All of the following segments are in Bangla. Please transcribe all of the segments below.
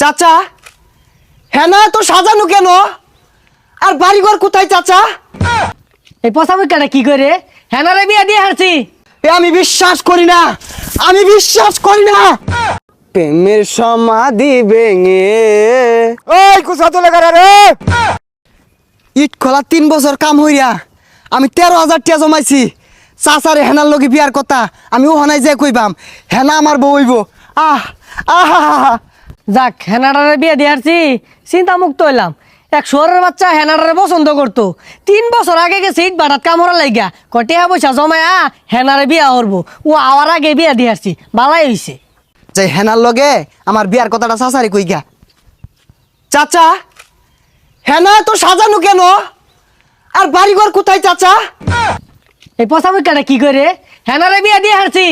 চাচা হ্যাঁ না তো সাজানো কেন? আর বাড়িঘর কোথায় চাচা? এই পচা মুখাটা কি করে? হেনারে বিয়া দিয়ে হারছি এ আমি বিশ্বাস করি না আমি বিশ্বাস করি না। প্রেমের সমাধি ভেঙে। ওই কুসা তোলে কারা রে? ইট খোলা তিন বছর কাম হইয়া আমি তেরো হাজার টিয়া জমাইছি। চাচারে হেনার লগে বিয়ার কথা আমি ওখানায় যে কইবাম হেনা আমার বউ হইব। আহ আহা। যাক হেনাডারে বিয়া দিয়ে হারছি চিন্তা মুক্ত হইলাম। এক শহরের বাচ্চা হেনাডারে পছন্দ করতো। তিন বছর আগে গেছে ইট বাটাত কামড়া লাগিয়া কটিয়া পয়সা জমায়া হেনারে বিয়া করব। ও আওয়ার আগে বিয়া দিয়ে হারছি বালাই হইছে। যে হেনার লগে আমার বিয়ার কথাটা চাচারে কই গা চাচা হেনা তো সাজানো কেন? আর বাড়িঘর কোথায় চাচা? এই পচা মুখাটা কি করে? হেনারে বিয়া দিয়ে হারছি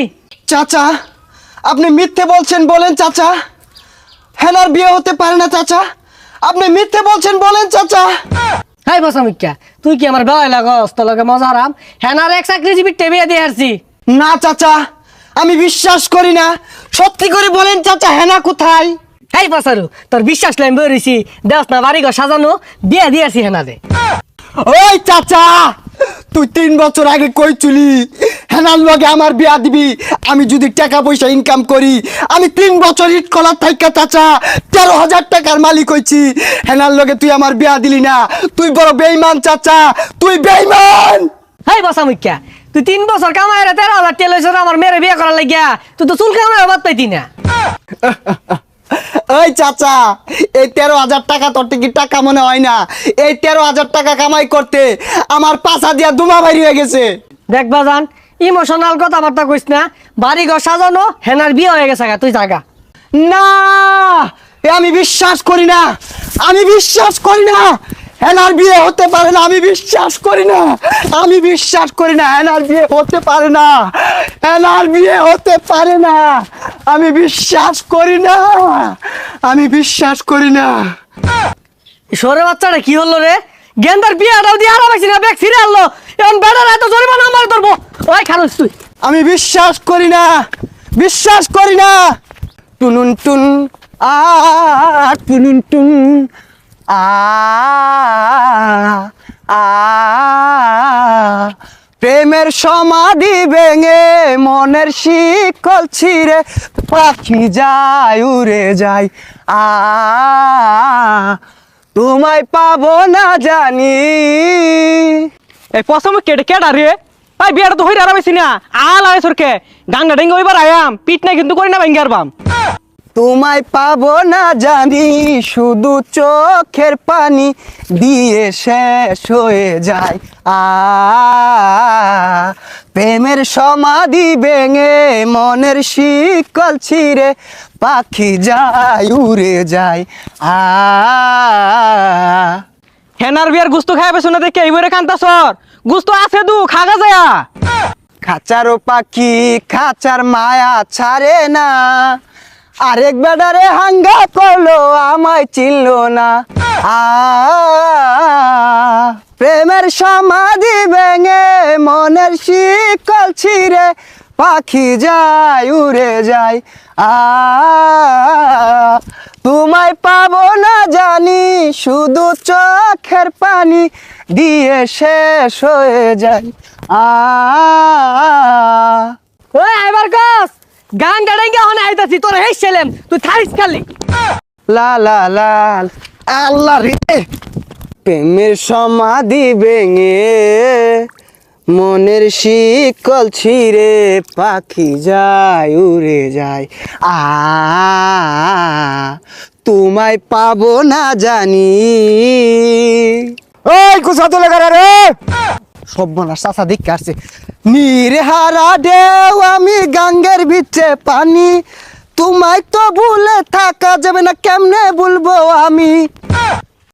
চাচা আপনি মিথ্যে বলছেন বলেন চাচা। হেনার বিয়ে হতে পারে না চাচা। আপনি মিথ্যে বলছেন বলেন চাচা। হাই মুখা তুই কি আমার বেলা লাগস তোর লগে মজা হারাম হেনার এক চাকরিজীবী বিয়া দিয়ে হারছি না চাচা। আমি বিশ্বাস করি না। সত্যি করে বলেন চাচা হেনা কোথায়? এই পাসারু তোর বিশ্বাস লাইন বেরিয়েছি দেখ না বাড়ি ঘর সাজানো বিয়া দিয়ে আসি হেনারে। ওই চাচা! তুই তিন বছর আগে কই চুলি হেনার লগে আমার বিয়া দিবি আমি যদি টাকা পয়সা ইনকাম করি আমি তিন বছর ইট কলার থাইকা চাচা তেরো হাজার টাকার মালিক হইছি। হেনার লগে তুই আমার বিয়া দিলি না তুই বড় বেইমান চাচা তুই বেইমান হাই বসা মুখ্যা তুই তিন বছর কামাই রে তেরো হাজার টেল হয়েছে আমার মেরে বিয়ে করার লাগিয়া তুই তো চুল কামাই বাদ পাইতি না। ওই চাচা এই তেরো হাজার টাকা তোর টিকিট টাকা মনে হয় না। এই তেরো হাজার টাকা কামাই করতে আমার পাশা দিয়া দুমা বাইর হয়ে গেছে। দেখ বাজান ইমোশনাল কথাবার্তা কইস না বাড়ি ঘর সাজানো হেনার বিয়ে হয়ে গেছে গা, তুই জাগা না এ আমি বিশ্বাস করি না আমি বিশ্বাস করি না। হেনার বিয়ে হতে পারে না আমি বিশ্বাস করি না। আমি বিশ্বাস করি না হেনার বিয়ে হতে পারে না। হেনার বিয়ে হতে পারে না। আমি বিশ্বাস করি না। আমি বিশ্বাস করি না। সরে বাচ্চাটা কি হলো রে? গেন্দার বিয়েটাও দিয়ে আরাম আছি না ব্যাগ ফিরে আনলো। এখন বেড়ার এত জরিমানা আমার ধরবো। ওই খারুস তুই। আমি বিশ্বাস করি না। বিশ্বাস করি না। টুনুন টুন আ টুনুন টুন আ প্রেমের সমাধি ভেঙে মনের শিকল ছিঁড়ে পাখি যায়, উড়ে যায়। আ, তোমায় পাবো না জানি। এই পছন্দ কেটে কেডা রে? ভাই বিয়াটা তো হইরা আরামাইছি না। আল আয় সরকে গাঙ্গা ডেঙ্গা ওইবার আয়াম। পিট না কিন্তু করি না ভাঙ্গার বাম। তোমায় পাবো না জানি শুধু চোখের পানি দিয়ে শেষ হয়ে যায়। আ প্রেমের সমাধি ভেঙে মনের শিকল ছিঁড়ে পাখি যায় উড়ে যায়। আ হেনার বিয়ার গুস্ত খাই পেছো না দেখে এইবারে কান্তা সর। গুস্ত আছে দু খাগা যায়া। খাঁচারও পাখি খাঁচার মায়া ছাড়ে না। আরেক বেডারে হাঙ্গা করল, আমায় চিনলো না। আ, প্রেমের সমাধি ভেঙে মনের শিকল ছিঁড়ে পাখি যায়, উড়ে যায়। আ, তোমায় পাবো না জানি, শুধু চোখের পানি দিয়ে শেষ হয়ে যায়। আ আইবার কস গান গাড়াইঙ্গা হনে আইতাছি তোর হেই ছেলেম তুই থাইস খালি। লা লা লা আল্লাহ রে। প্রেমের সমাধি ভেঙে মনের শিকল ছিঁড়ে পাখি যায় উড়ে যায়। আ তোমায় পাবো না জানি। ওই কুসা তোলে কারা রে সব্যনাশ চাষা দেখে আসছে। নিরহারা ঢেউ, আমি গাঙ্গের ভিতরে পানি। তোমায় তো ভুলে থাকা যাবে না, কেমনে বলব আমি?